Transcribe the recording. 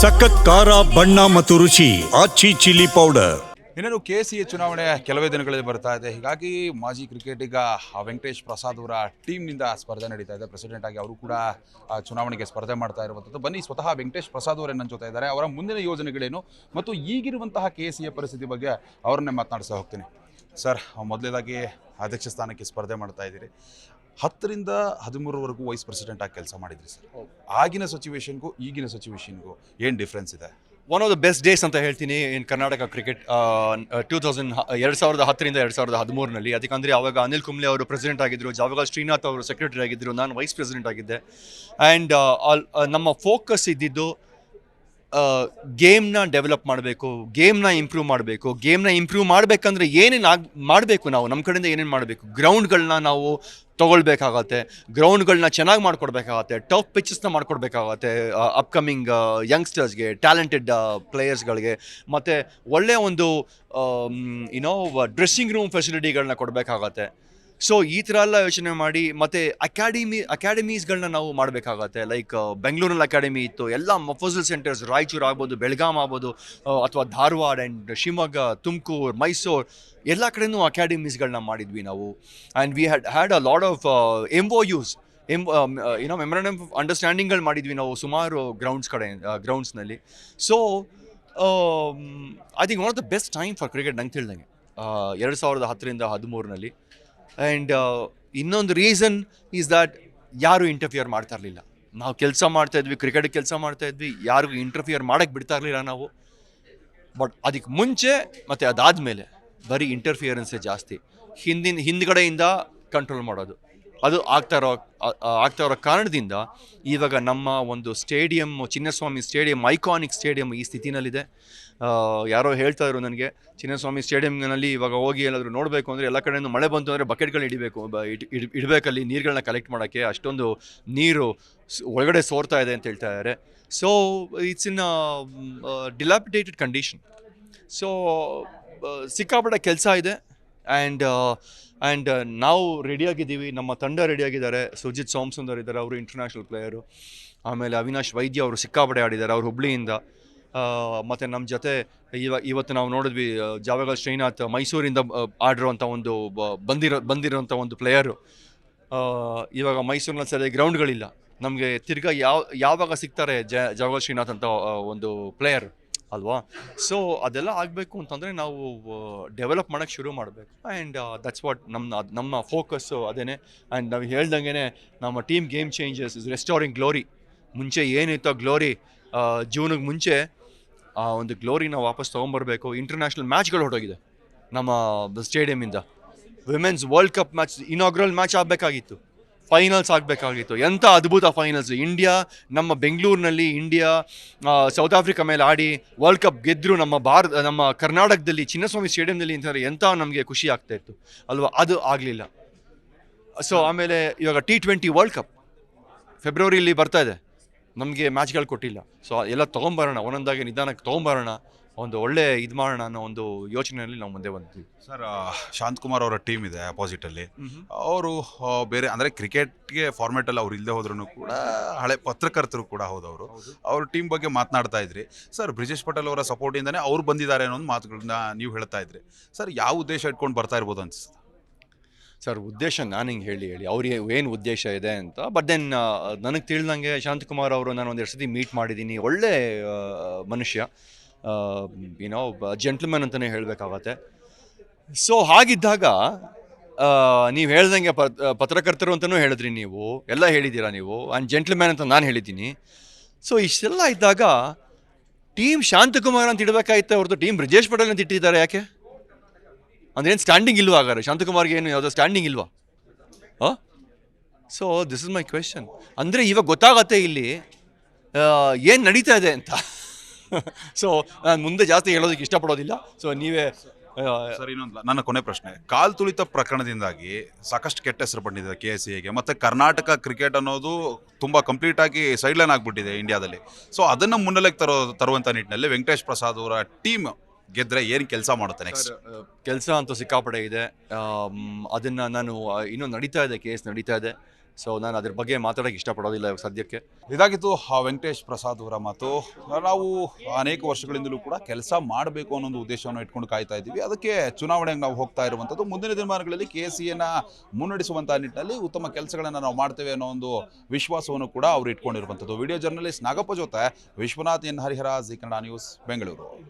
ಸಖತ್ ಖಾರ, ಬಣ್ಣ ಮತ್ತು ರುಚಿ, ಆಚಿ ಚಿಲ್ಲಿ ಪೌಡರ್. ಇನ್ನೇನು ಕೆ ಸಿ ಚುನಾವಣೆ ಕೆಲವೇ ದಿನಗಳಲ್ಲಿ ಬರ್ತಾ ಇದೆ. ಹೀಗಾಗಿ ಮಾಜಿ ಕ್ರಿಕೆಟಿಗ ವೆಂಕಟೇಶ್ ಪ್ರಸಾದ್ ಅವರ ಟೀಮ್ನಿಂದ ಸ್ಪರ್ಧೆ ನಡೀತಾ ಇದೆ. ಪ್ರೆಸಿಡೆಂಟ್ ಆಗಿ ಅವರು ಕೂಡ ಚುನಾವಣೆಗೆ ಸ್ಪರ್ಧೆ ಮಾಡ್ತಾ ಇರುವಂಥದ್ದು. ಬನ್ನಿ ಸ್ವತಃ ವೆಂಕಟೇಶ್ ಪ್ರಸಾದ್ ಅವರೇ ನನ್ನ ಜೊತೆ ಇದ್ದಾರೆ. ಅವರ ಮುಂದಿನ ಯೋಜನೆಗಳೇನು ಮತ್ತು ಈಗಿರುವಂತಹ ಕೆ ಸಿ ಎ ಪರಿಸ್ಥಿತಿ ಬಗ್ಗೆ ಅವರನ್ನೇ ಮಾತನಾಡಿಸ್ತಾ ಹೋಗ್ತೀನಿ. ಸರ್, ಮೊದಲೇದಾಗಿ ಅಧ್ಯಕ್ಷ ಸ್ಥಾನಕ್ಕೆ ಸ್ಪರ್ಧೆ ಮಾಡ್ತಾ ಇದ್ದೀರಿ. ಹತ್ತರಿಂದ ಹದಿಮೂರವರೆಗೂ ವೈಸ್ ಪ್ರೆಸಿಡೆಂಟ್ ಆಗಿ ಕೆಲಸ ಮಾಡಿದ್ರಿ ಸರ್. ಆಗಿನ ಸಿಚುವೇಶನ್ಗೂ ಈಗಿನ ಸಿಚುವೇಶನ್ಗೂ ಏನು ಡಿಫ್ರೆನ್ಸ್ ಇದೆ? One of the best days ಅಂತ ಹೇಳ್ತೀನಿ in Karnataka cricket two thousand ಎರಡು ಸಾವಿರದ ಹತ್ತರಿಂದ ಎರಡು ಸಾವಿರದ ಹದಿಮೂರನಲ್ಲಿ ಅದಕ್ಕಂದರೆ ಅವಾಗ ಅನಿಲ್ ಕುಂಬ್ಳೆ ಅವರು ಪ್ರೆಸಿಡೆಂಟ್ ಆಗಿದ್ದರು ಜಾವಾಗ ಶ್ರೀನಾಥ್ ಅವರು ಸೆಕ್ರೆಟರಿ ಆಗಿದ್ದರು ನಾನು ವೈಸ್ ಪ್ರೆಸಿಡೆಂಟ್ ಆಗಿದ್ದೆ. ಆ್ಯಂಡ್ ನಮ್ಮ ಫೋಕಸ್ ಇದ್ದಿದ್ದು ಗೇಮ್ನ ಡೆವಲಪ್ ಮಾಡಬೇಕು ಗೇಮ್ನ ಇಂಪ್ರೂವ್ ಮಾಡಬೇಕು ಗೇಮ್ನ ಇಂಪ್ರೂವ್ ಮಾಡಬೇಕಂದ್ರೆ ಏನೇನು ಆಗ್, ಮಾಡಬೇಕು ನಾವು? ನಮ್ಮ ಕಡೆಯಿಂದ ಏನೇನು ಮಾಡಬೇಕು? ಗ್ರೌಂಡ್ಗಳನ್ನ ನಾವು ತೊಗೊಳ್ಬೇಕಾಗತ್ತೆ ಗ್ರೌಂಡ್ಗಳನ್ನ ಚೆನ್ನಾಗಿ ಮಾಡ್ಕೊಡ್ಬೇಕಾಗತ್ತೆ ಟಫ್ ಪಿಚಸ್ನ ಮಾಡ್ಕೊಡ್ಬೇಕಾಗತ್ತೆ ಅಪ್ಕಮಿಂಗ್ ಯಂಗ್ಸ್ಟರ್ಸ್ಗೆ ಟ್ಯಾಲೆಂಟೆಡ್ ಪ್ಲೇಯರ್ಸ್ಗಳಿಗೆ ಮತ್ತು ಒಳ್ಳೆಯ ಒಂದು ಏನೋ ಡ್ರೆಸ್ಸಿಂಗ್ ರೂಮ್ ಫೆಸಿಲಿಟಿಗಳನ್ನ ಕೊಡಬೇಕಾಗತ್ತೆ. ಸೊ ಈ ಥರ ಎಲ್ಲ ಯೋಚನೆ ಮಾಡಿ ಮತ್ತು ಅಕಾಡೆಮಿ ಅಕಾಡೆಮೀಸ್ಗಳನ್ನ ನಾವು ಮಾಡಬೇಕಾಗತ್ತೆ. ಲೈಕ್ ಬೆಂಗಳೂರಲ್ಲಿ ಅಕಾಡೆಮಿ ಇತ್ತು. ಎಲ್ಲ ಮಫಸಲ್ ಸೆಂಟರ್ಸ್ ರಾಯಚೂರು ಆಗ್ಬೋದು ಬೆಳಗಾಂ ಆಗ್ಬೋದು ಅಥವಾ ಧಾರವಾಡ ಆ್ಯಂಡ್ ಶಿವಮೊಗ್ಗ ತುಮಕೂರು ಮೈಸೂರು ಎಲ್ಲ ಕಡೆನೂ ಅಕಾಡೆಮೀಸ್ಗಳನ್ನ ಮಾಡಿದ್ವಿ ನಾವು. And we had had a lot of O U's M ಏನೋ ಮೆಮೊರಂಡಮ್ ಅಂಡರ್ಸ್ಟ್ಯಾಂಡಿಂಗ್ಗಳು ಮಾಡಿದ್ವಿ ನಾವು ಸುಮಾರು ಗ್ರೌಂಡ್ಸ್ ಕಡೆ ಗ್ರೌಂಡ್ಸ್ನಲ್ಲಿ so I think one of the best time for cricket ನಂಗೆ ತಿಳಿದಂಗೆ. ಎರಡು ಸಾವಿರದ ಹತ್ತರಿಂದ ಹದಿಮೂರನಲ್ಲಿ ಆ್ಯಂಡ್ ಇನ್ನೊಂದು ರೀಸನ್ ಈಸ್ ದಟ್ ಯಾರು ಇಂಟರ್ಫಿಯರ್ ಮಾಡ್ತಾ ಇರಲಿಲ್ಲ. ನಾವು ಕೆಲಸ ಮಾಡ್ತಾ ಇದ್ವಿ ಕ್ರಿಕೆಟ್ ಕೆಲಸ ಮಾಡ್ತಾ ಇದ್ವಿ, ಯಾರಿಗೂ ಇಂಟರ್ಫಿಯರ್ ಮಾಡೋಕ್ಕೆ ಬಿಡ್ತಾ ಇರಲಿಲ್ಲ ನಾವು. ಬಟ್ ಅದಕ್ಕೆ ಮುಂಚೆ ಮತ್ತು ಅದಾದಮೇಲೆ ಬರೀ ಇಂಟರ್ಫಿಯರೆನ್ಸೇ ಜಾಸ್ತಿ. ಹಿಂದಿನ, ಹಿಂದ್ಗಡೆಯಿಂದ ಕಂಟ್ರೋಲ್ ಮಾಡೋದು. ಅದು ಆಗ್ತಾ ಇರೋ ಆಗ್ತಾ ಇರೋ ಕಾರಣದಿಂದ ಇವಾಗ ನಮ್ಮ ಒಂದು stadium Chinnaswamy stadium iconic stadium ಈ ಸ್ಥಿತಿನಲ್ಲಿದೆ. ಯಾರೋ ಹೇಳ್ತಾ ಇದ್ರು ನನಗೆ, ಚಿನ್ನಸ್ವಾಮಿ ಸ್ಟೇಡಿಯಂನಲ್ಲಿ ಇವಾಗ ಹೋಗಿ ಎಲ್ಲಾದರೂ ನೋಡಬೇಕು ಅಂದರೆ ಎಲ್ಲ ಕಡೆಯಿಂದ ಮಳೆ ಬಂತು ಅಂದರೆ ಬಕೆಟ್ಗಳು ಇಡಬೇಕು ಇಡಬೇಕಲ್ಲಿ ನೀರುಗಳನ್ನ ಕಲೆಕ್ಟ್ ಮಾಡೋಕ್ಕೆ ಅಷ್ಟೊಂದು ನೀರು ಒಳಗಡೆ ಸೋರ್ತಾ ಇದೆ ಅಂತ ಹೇಳ್ತಾ ಇದ್ದಾರೆ so it's in dilapidated condition so ಸಿಕ್ಕಾಪಟ್ಟೆ ಕೆಲಸ ಇದೆ ಆ್ಯಂಡ್ ಆ್ಯಂಡ್ ನಾವು ರೆಡಿಯಾಗಿದ್ದೀವಿ ನಮ್ಮ ತಂಡ ರೆಡಿಯಾಗಿದ್ದಾರೆ ಸುಜಿತ್ ಸೋಮಸುಂದರ್ ಇದ್ದಾರೆ, ಅವರು ಇಂಟರ್ನ್ಯಾಷನಲ್ ಪ್ಲೇಯರು ಆಮೇಲೆ ಅವಿನಾಶ್ ವೈದ್ಯ ಅವರು ಸಿಕ್ಕಾಪಡೆ ಆಡಿದ್ದಾರೆ, ಅವರು ಹುಬ್ಳಿಯಿಂದ. ಮತ್ತು ನಮ್ಮ ಜೊತೆ ಇವ, ಇವತ್ತು ನಾವು ನೋಡಿದ್ವಿ ಜಾವಗಲ್ ಶ್ರೀನಾಥ್ ಮೈಸೂರಿಂದ ಆಡಿರುವಂಥ ಒಂದು ಬಂದಿರೋ ಬಂದಿರೋಂಥ ಒಂದು ಪ್ಲೇಯರು ಇವಾಗ ಮೈಸೂರಿನಲ್ಲಿ ಸರಿಯಾಗಿ ಗ್ರೌಂಡ್ಗಳಿಲ್ಲ ನಮಗೆ ತಿರ್ಗಾ ಯಾವ, ಯಾವಾಗ ಸಿಗ್ತಾರೆ ಜ, ಜಾವಗಲ್ ಶ್ರೀನಾಥ್ ಅಂತ ಒಂದು ಪ್ಲೇಯರ್ ಅಲ್ವಾ? ಸೊ ಅದೆಲ್ಲ ಆಗಬೇಕು ಅಂತಂದರೆ ನಾವು ಡೆವಲಪ್ ಮಾಡೋಕ್ಕೆ ಶುರು ಮಾಡಬೇಕು. ಆ್ಯಂಡ್ ದಟ್ಸ್ ವಾಟ್ ನಮ್ಮ ನಮ್ಮ ಫೋಕಸ್ಸು ಅದೇನೆ. ಆ್ಯಂಡ್ ನಾವು ಹೇಳ್ದಂಗೆ ನಮ್ಮ team game changes is restoring glory ಮುಂಚೆ ಏನಿತ್ತೋ ಗ್ಲೋರಿ ಜೂನಿಗೆ ಮುಂಚೆ ಆ ಒಂದು ಗ್ಲೋರಿನ ವಾಪಸ್ ತೊಗೊಂಬರ್ಬೇಕು. ಇಂಟರ್ನ್ಯಾಷನಲ್ ಮ್ಯಾಚ್ಗಳು ಹೊರಟೋಗಿದೆ. ನಮ್ಮ ಸ್ಟೇಡಿಯಮಿಂದ women's world cup match inaugural match ಆಗಬೇಕಾಗಿತ್ತು. ಫೈನಲ್ಸ್ ಆಗಬೇಕಾಗಿತ್ತು. ಎಂಥ ಅದ್ಭುತ ಫೈನಲ್ಸ್ ಇಂಡಿಯಾ ನಮ್ಮ ಬೆಂಗಳೂರಿನಲ್ಲಿ ಇಂಡಿಯಾ ಸೌತ್ ಆಫ್ರಿಕಾ ಮೇಲೆ ಆಡಿ ವರ್ಲ್ಡ್ ಕಪ್ ಗೆದ್ದರು ನಮ್ಮ ಭಾರತ, ನಮ್ಮ ಕರ್ನಾಟಕದಲ್ಲಿ, ಚಿನ್ನಸ್ವಾಮಿ ಸ್ಟೇಡಿಯಂನಲ್ಲಿ ಅಂತಂದರೆ ಎಂಥ ನಮಗೆ ಖುಷಿ ಆಗ್ತಾ ಇತ್ತು. ಅಲ್ವಾ? ಅದು ಆಗಲಿಲ್ಲ. ಸೊ ಆಮೇಲೆ ಇವಾಗ ಟಿ ಟ್ವೆಂಟಿ ವರ್ಲ್ಡ್ ಕಪ್ ಫೆಬ್ರವರಿಲಿ ಬರ್ತಾ ಇದೆ. ನಮಗೆ ಮ್ಯಾಚ್ಗಳು ಕೊಟ್ಟಿಲ್ಲ. ಸೊ ಎಲ್ಲ ತೊಗೊಂಬರೋಣ ಒಂದೊಂದಾಗಿ ನಿಧಾನಕ್ಕೆ ತೊಗೊಂಬರೋಣ ಒಂದು ಒಳ್ಳೆ ಇದು ಮಾಡೋಣ ಅನ್ನೋ ಒಂದು ಯೋಚನೆಯಲ್ಲಿ ನಾವು ಮುಂದೆ ಬಂದ್ವಿ. ಸರ್ ಶಾಂತಕುಮಾರ್ ಅವರ ಟೀಮ್ ಇದೆ ಅಪೋಸಿಟಲ್ಲಿ ಅವರು ಬೇರೆ ಅಂದರೆ ಕ್ರಿಕೆಟ್ಗೆ ಫಾರ್ಮೇಟಲ್ಲಿ ಅವ್ರು ಇಲ್ಲದೆ ಹೋದ್ರೂ ಕೂಡ ಹಳೆ ಪತ್ರಕರ್ತರು ಕೂಡ ಹೌದವರು. ಅವ್ರ ಟೀಮ್ ಬಗ್ಗೆ ಮಾತನಾಡ್ತಾ ಇದ್ರಿ. ಸರ್ ಬ್ರಿಜೇಶ್ ಪಟೇಲ್ ಅವರ ಸಪೋರ್ಟಿಂದನೇ ಅವ್ರು ಬಂದಿದ್ದಾರೆ ಅನ್ನೋ ಒಂದು ಮಾತುಗಳನ್ನ ನೀವು ಹೇಳ್ತಾ ಇದ್ರಿ. ಸರ್ ಯಾವ ಉದ್ದೇಶ ಇಟ್ಕೊಂಡು ಬರ್ತಾ ಇರ್ಬೋದು ಅನ್ಸುತ್ತೆ? ಸರ್, ಉದ್ದೇಶ ನಾನು ಹಿಂಗೆ ಹೇಳಿ ಹೇಳಿ. ಅವ್ರಿಗೆ ಏನು ಉದ್ದೇಶ ಇದೆ ಅಂತ ಬಟ್ ದೆನ್ ನನಗೆ ತಿಳಿದಂಗೆ ಶಾಂತಕುಮಾರ್ ಅವರು ನಾನು ಒಂದೆರಡು ಸತಿ ಮೀಟ್ ಮಾಡಿದ್ದೀನಿ ಒಳ್ಳೆ ಮನುಷ್ಯ. ಏನೋ ಜೆಂಟ್ಲ್ಮನ್ ಅಂತಲೇ ಹೇಳಬೇಕಾಗತ್ತೆ. ಸೊ ಹಾಗಿದ್ದಾಗ ನೀವು ಹೇಳ್ದಂಗೆ ಪತ್ರಕರ್ತರು ಅಂತಲೂ ಹೇಳಿದ್ರಿ ನೀವು. ಎಲ್ಲ ಹೇಳಿದ್ದೀರಾ ನೀವು? ಆ್ಯಂಡ್ ಜೆಂಟ್ಲ್ಮ್ಯಾನ್ ಅಂತ ನಾನು ಹೇಳಿದ್ದೀನಿ. ಸೊ ಇಷ್ಟೆಲ್ಲ ಇದ್ದಾಗ ಟೀಮ್ ಶಾಂತಕುಮಾರ್ ಅಂತ ಇಡಬೇಕಾಯ್ತು ಅವ್ರದ್ದು ಟೀಮ್ ಬ್ರಿಜೇಶ್ ಪಟೇಲ್ ಅಂತ ಇಟ್ಟಿದ್ದಾರೆ ಯಾಕೆ? ಅಂದ್ರೆ ಏನು ಸ್ಟ್ಯಾಂಡಿಂಗ್ ಇಲ್ವಾ ಹಾಗಾದ್ರೆ? ಶಾಂತಕುಮಾರ್ಗೆ ಏನು ಯಾವುದೋ ಸ್ಟ್ಯಾಂಡಿಂಗ್ ಇಲ್ವಾ? ಹಾಂ? So this is my question ಅಂದರೆ ಇವಾಗ ಗೊತ್ತಾಗತ್ತೆ ಇಲ್ಲಿ ಏನು ನಡೀತಾ ಇದೆ ಅಂತ. ಸೊ ನಾನು ಮುಂದೆ ಜಾಸ್ತಿ ಹೇಳೋದಕ್ಕೆ ಇಷ್ಟಪಡೋದಿಲ್ಲ. ಸೊ ನೀವೇ ಸರ್, ಇನ್ನೊಂದು ನನ್ನ ಕೊನೆ ಪ್ರಶ್ನೆ. ಕಾಲ್ ತುಳಿತ ಪ್ರಕರಣದಿಂದಾಗಿ ಸಾಕಷ್ಟು ಕೆಟ್ಟ ಹೆಸರು ಬಂದಿದೆ ಕೆ ಎಸ್ ಸಿಗೆ ಮತ್ತೆ ಕರ್ನಾಟಕ ಕ್ರಿಕೆಟ್ ಅನ್ನೋದು ತುಂಬಾ ಕಂಪ್ಲೀಟ್ ಆಗಿ ಸೈಡ್ ಲೈನ್ ಆಗ್ಬಿಟ್ಟಿದೆ ಇಂಡಿಯಾದಲ್ಲಿ ಸೊ ಅದನ್ನ ಮುನ್ನೆಲೆಗೆ ತರೋ, ತರುವಂತ ನಿಟ್ಟಿನಲ್ಲಿ ವೆಂಕಟೇಶ್ ಪ್ರಸಾದ್ ಅವರ ಟೀಮ್ ಗೆದ್ರೆ ಏನು ಕೆಲಸ ಮಾಡುತ್ತೆ ನೆಕ್ಸ್ಟ್ ಕೆಲಸ ಅಂತೂ ಸಿಕ್ಕಾಪಡೆ ಇದೆ. ಅದನ್ನು ನಾನು ಇನ್ನೂ ನಡೀತಾ ಇದೆ ಕೇಸ್ ನಡೀತಾ ಇದೆ. ಸೊ ನಾನು ಅದ್ರ ಬಗ್ಗೆ ಮಾತಾಡೋಕ್ಕೆ ಇಷ್ಟಪಡೋದಿಲ್ಲ ಇವಾಗ ಸದ್ಯಕ್ಕೆ. ಇದಾಗಿತ್ತು ಆ ವೆಂಕಟೇಶ್ ಪ್ರಸಾದ್ ಅವರ ಮಾತು. ನಾವು ಅನೇಕ ವರ್ಷಗಳಿಂದಲೂ ಕೂಡ ಕೆಲಸ ಮಾಡಬೇಕು ಅನ್ನೋ ಒಂದು ಉದ್ದೇಶವನ್ನು ಇಟ್ಕೊಂಡು ಕಾಯ್ತಾ ಇದ್ದೀವಿ. ಅದಕ್ಕೆ ಚುನಾವಣೆಗೆ ನಾವು ಹೋಗ್ತಾ ಇರುವಂಥದ್ದು ಮುಂದಿನ ದಿನಮಾನಗಳಲ್ಲಿ ಕೆ ಸಿ ಎನ್ನ ಮುನ್ನಡೆಸುವಂಥ ನಿಟ್ಟಿನಲ್ಲಿ ಉತ್ತಮ ಕೆಲಸಗಳನ್ನು ನಾವು ಮಾಡ್ತೇವೆ ಅನ್ನೋ ಒಂದು ವಿಶ್ವಾಸವನ್ನು ಕೂಡ ಅವರು ಇಟ್ಕೊಂಡಿರುವಂಥದ್ದು. ವಿಡಿಯೋ ಜರ್ನಲಿಸ್ಟ್ ನಾಗಪ್ಪ ಜೊತೆ Vishwanath N Harihara Zee Kannada news Bengaluru